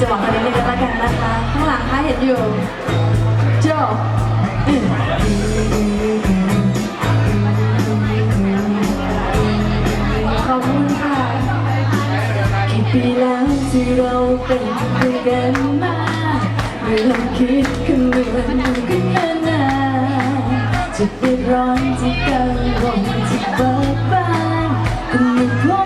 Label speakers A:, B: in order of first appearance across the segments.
A: จะบอกคนนี้เลยก็แล้วกันนะคะ ข้างหลังค่ะเห็นอยู่โจอืมขอบคุณค่ะกี่ปีแล้วที่เราเป็นเพื่อนกันมาเรื่องคิดขึ้นเรื่องขึ้นนานาจะเดือดร้อนที่กังวลที่เบิกบานก็ไม่พ้นม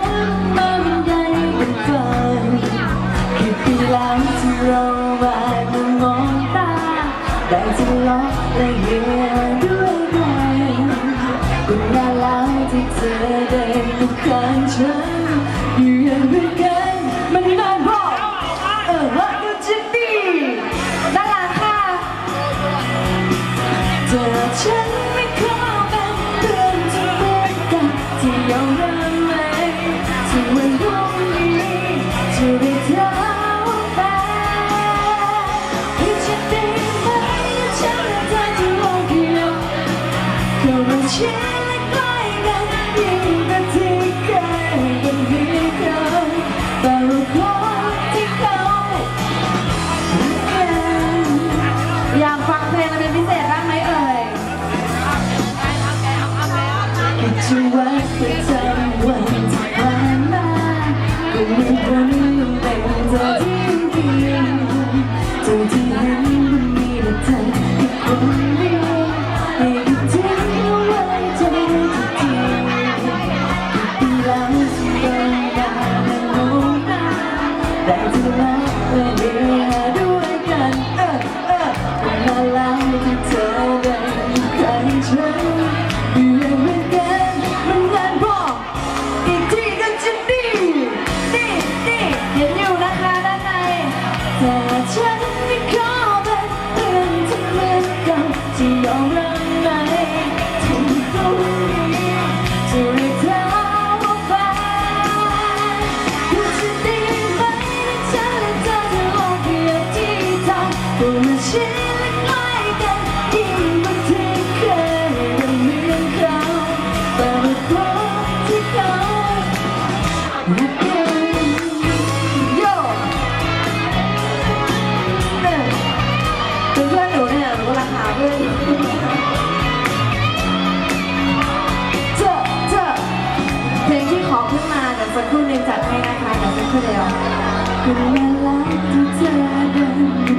A: และเยียด้วยกันก็นานแล้วที่เธอได้อยู่ข้างฉันอยู่อย่างด้วยกันมันนานพอเออว่าดูจะดีด้านหลังค่ะเธอฉัน อยากฟังเพลงอะไรเป็นพิเศษบ้างไหมเอ่ยคิดจะไว้ประจำวั ได้เธอรักและเดียวด้วยกันเออเออมาล้วที่เธอได้อยู่ข้างฉันอยู่อย่างเหมือนกันมันนานพออีกทีก็จะดีดีดีเห็นอยู่นะคะด้านในแต่ฉันไม่ขอเป็นเพื่อนที่เหมือนกันที่ยอมรับไหมถึงตรง สักครู่หนึงจัดให้นะคะเดี๋ยวสักคนเดียวคือเวลาที่เธอเดิน